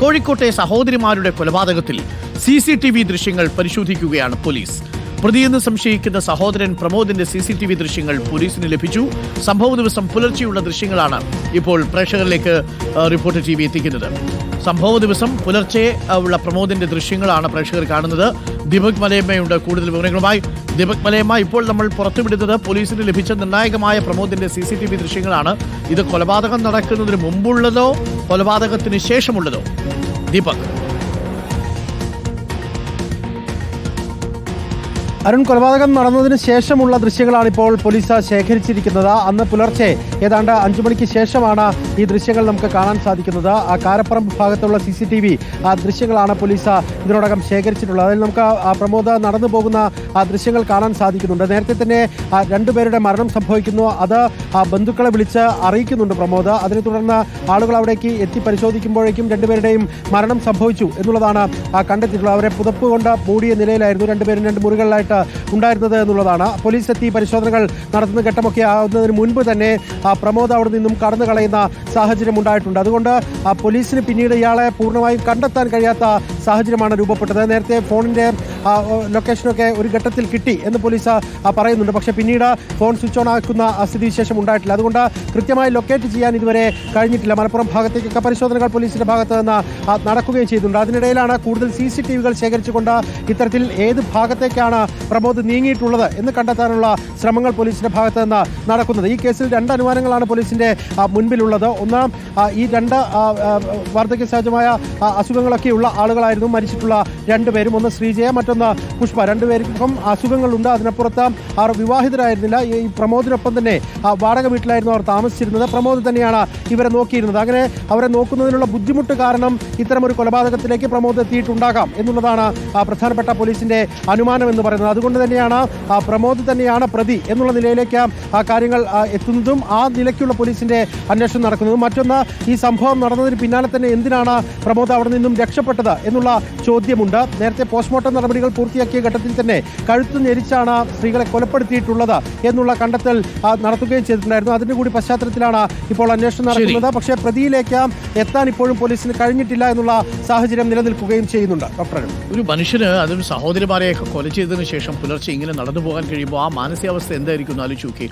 കോഴിക്കോട്ടെ സഹോദരിമാരുടെ കൊലപാതകത്തിൽ സി സി ടി വി ദൃശ്യങ്ങൾ പരിശോധിക്കുകയാണ് പോലീസ്. പ്രതിയെന്ന് സംശയിക്കുന്ന സഹോദരൻ പ്രമോദിന്റെ സി സി ടി വി ദൃശ്യങ്ങൾ പോലീസിന് ലഭിച്ചു. സംഭവ ദിവസം പുലർച്ചെയുള്ള ദൃശ്യങ്ങളാണ് ഇപ്പോൾ പ്രേക്ഷകരിലേക്ക് റിപ്പോർട്ട് ടി വി എത്തിക്കുന്നത്. സംഭവ ദിവസം പുലർച്ചെ ഉള്ള പ്രമോദിന്റെ ദൃശ്യങ്ങളാണ് പ്രേക്ഷകർ കാണുന്നത്. ദീപക് മലയമ്മയുണ്ട്. കൂടുതൽ വിവരങ്ങളുമായി ദീപക് മലയമ്മ ഇപ്പോൾ നമ്മൾ പുറത്തുവിടുന്നത് പോലീസിന് ലഭിച്ച നിർണായകമായ പ്രമോദിന്റെ സി സി ടി വി ദൃശ്യങ്ങളാണ്. ഇത് കൊലപാതകം നടക്കുന്നതിന് മുമ്പുള്ളതോ കൊലപാതകത്തിന് ശേഷമുള്ളതോ? ദീപക്. അരുൺ കൊലപാതകം നടന്നതിന് ശേഷമുള്ള ദൃശ്യങ്ങളാണ് ഇപ്പോൾ പോലീസ് ശേഖരിച്ചിരിക്കുന്നത്. അന്ന് പുലർച്ചെ ഏതാണ്ട് അഞ്ചു മണിക്ക് ശേഷമാണ് ഈ ദൃശ്യങ്ങൾ നമുക്ക് കാണാൻ സാധിക്കുന്നത്. ആ കാരപ്പറമ്പ് ഭാഗത്തുള്ള സി സി ടി വി ആ ദൃശ്യങ്ങളാണ് പോലീസ് ഇതിനോടകം ശേഖരിച്ചിട്ടുള്ളത്. അതിൽ നമുക്ക് ആ പ്രമോദ നടന്നു പോകുന്ന ആ ദൃശ്യങ്ങൾ കാണാൻ സാധിക്കുന്നുണ്ട്. നേരത്തെ തന്നെ രണ്ടുപേരുടെ മരണം സംഭവിക്കുന്നു. അത് ബന്ധുക്കളെ വിളിച്ച് അറിയിക്കുന്നുണ്ട് പ്രമോദ്. അതിനെ തുടർന്ന് ആളുകൾ അവിടേക്ക് എത്തി പരിശോധിക്കുമ്പോഴേക്കും രണ്ടുപേരുടെയും മരണം സംഭവിച്ചു എന്നുള്ളതാണ് കണ്ടെത്തിയിട്ടുള്ളത്. അവരെ പുതപ്പ് കൊണ്ട് മൂടിയ നിലയിലായിരുന്നു രണ്ടുപേരും രണ്ട് മുറികളിലായിട്ട് ഉണ്ടായിരുന്നത് എന്നുള്ളതാണ്. പോലീസ് എത്തി പരിശോധനകൾ നടത്തുന്ന ഘട്ടമൊക്കെ ആവുന്നതിന് മുൻപ് തന്നെ പ്രമോദ് അവിടെ നിന്നും കടന്നു കളയുന്ന സാഹചര്യം ഉണ്ടായിട്ടുണ്ട്. അതുകൊണ്ട് പോലീസിന് പിന്നീട് ഇയാളെ പൂർണമായും കണ്ടെത്താൻ കഴിയാത്ത സാഹചര്യമാണ് രൂപപ്പെട്ടത്. നേരത്തെ ഫോണിന്റെ ലൊക്കേഷനൊക്കെ ഒരു ഘട്ടത്തിൽ കിട്ടി എന്ന് പോലീസ് പറയുന്നുണ്ട്. പക്ഷെ പിന്നീട് ഫോൺ സ്വിച്ച് ഓൺ ആക്കുന്ന സ്ഥിതിവിശേഷം ഉണ്ടായിട്ടില്ല. അതുകൊണ്ട് കൃത്യമായി ലൊക്കേറ്റ് ചെയ്യാൻ ഇതുവരെ കഴിഞ്ഞിട്ടില്ല. മലപ്പുറം ഭാഗത്തേക്കൊക്കെ പരിശോധനകൾ പോലീസിന്റെ ഭാഗത്ത് നിന്ന് നടക്കുകയും ചെയ്തിട്ടുണ്ട്. അതിനിടയിലാണ് കൂടുതൽ സി സി ടി വികൾ ശേഖരിച്ചുകൊണ്ട് ഇത്തരത്തിൽ ഏത് ഭാഗത്തേക്കാണ് പ്രമോദ് നീങ്ങിയിട്ടുള്ളത് എന്ന് കണ്ടെത്താനുള്ള ശ്രമങ്ങൾ പോലീസിന്റെ ഭാഗത്ത് നിന്ന് നടക്കുന്നത്. ഈ കേസിൽ രണ്ട് അനുമാനങ്ങളാണ് പോലീസിന്റെ മുൻപിലുള്ളത്. ഒന്നാം ഈ രണ്ട് വാർദ്ധക്യ സഹജമായ അസുഖങ്ങളൊക്കെയുള്ള ആളുകളായിരുന്നു മരിച്ചിട്ടുള്ള രണ്ടുപേരും. ഒന്ന് ശ്രീജയ മറ്റൊന്ന് പുഷ്പ. രണ്ടുപേർക്കും അസുഖങ്ങളുണ്ട്. അതിനപ്പുറത്ത് അവർ വിവാഹിതരായിരുന്നില്ല. ഈ പ്രമോദിനൊപ്പം തന്നെ ആ, വാടക വീട്ടിലായിരുന്നു അവർ താമസിച്ചിരുന്നത്. പ്രമോദ് തന്നെയാണ് ഇവരെ നോക്കിയിരുന്നത്. അങ്ങനെ അവരെ നോക്കുന്നതിനുള്ള ബുദ്ധിമുട്ട് കാരണം ഇത്തരമൊരു കൊലപാതകത്തിലേക്ക് പ്രമോദ് എത്തിയിട്ടുണ്ടാകാം എന്നുള്ളതാണ് പ്രധാനപ്പെട്ട പോലീസിന്റെ അനുമാനം എന്ന് പറയുന്നത്. അതുകൊണ്ട് തന്നെയാണ് പ്രമോദ് തന്നെയാണ് പ്രതി എന്നുള്ള നിലയിലേക്ക് ആ കാര്യങ്ങൾ എത്തുന്നതും ആ നിലയ്ക്കുള്ള പോലീസിന്റെ അന്വേഷണം നടക്കുന്നതും. മറ്റൊന്ന് ഈ സംഭവം നടന്നതിന് പിന്നാലെ തന്നെ എന്തിനാണ് പ്രമോദ് അവിടെ നിന്നും രക്ഷപ്പെട്ടത് എന്നുള്ള ചോദ്യമുണ്ട്. നേരത്തെ പോസ്റ്റ്മോർട്ടം നടപടികൾ പൂർത്തിയാക്കിയ ഘട്ടത്തിൽ തന്നെ കഴുത്തു ഞെരിച്ചാണ് സ്ത്രീകളെ കൊലപ്പെടുത്തിയിട്ടുള്ളത് എന്നുള്ള കണ്ടെത്തൽ നടത്തുകയും ചെയ്തിട്ടുണ്ടായിരുന്നു. അതിന്റെ കൂടി പശ്ചാത്തലത്തിലാണ് ഇപ്പോൾ അന്വേഷണം നടക്കുന്നത്. പക്ഷേ പ്രതിയിലേക്ക് എത്താൻ ഇപ്പോഴും പോലീസിന് കഴിഞ്ഞിട്ടില്ല എന്നുള്ള സാഹചര്യം നിലനിൽക്കുകയും ചെയ്യുന്നുണ്ട്. ഡോക്ടർ ഒരു മനുഷ്യന് അതൊരു സഹോദരിമാരെയൊക്കെ കൊല ചെയ്തതിനു ശേഷം പുലർച്ചെ ഇങ്ങനെ നടന്നു പോകാൻ കഴിയുമ്പോൾ ആ മാനസികാവസ്ഥ എന്തായിരിക്കും ആലോചിച്ച് നോക്കി